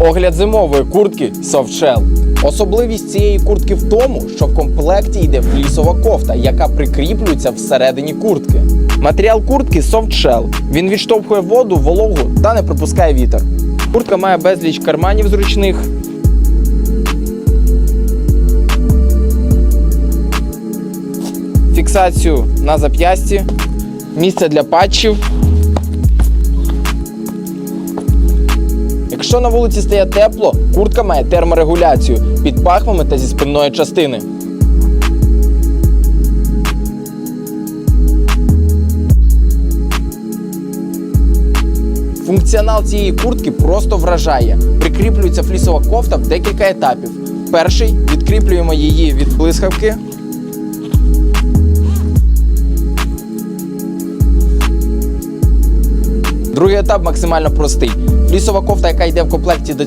Огляд зимової куртки Softshell. Особливість цієї куртки в тому, що в комплекті йде флісова кофта, яка прикріплюється всередині куртки. Матеріал куртки Softshell. Він відштовхує воду, вологу та не пропускає вітер. Куртка має безліч карманів зручних. Фіксацію на зап'ясті, місце для патчів. Якщо на вулиці стає тепло, куртка має терморегуляцію під пахвами та зі спинної частини. Функціонал цієї куртки просто вражає. Прикріплюється флісова кофта в декілька етапів. Перший відкріплюємо її від блискавки. Другий етап максимально простий. Флісова кофта, яка йде в комплекті до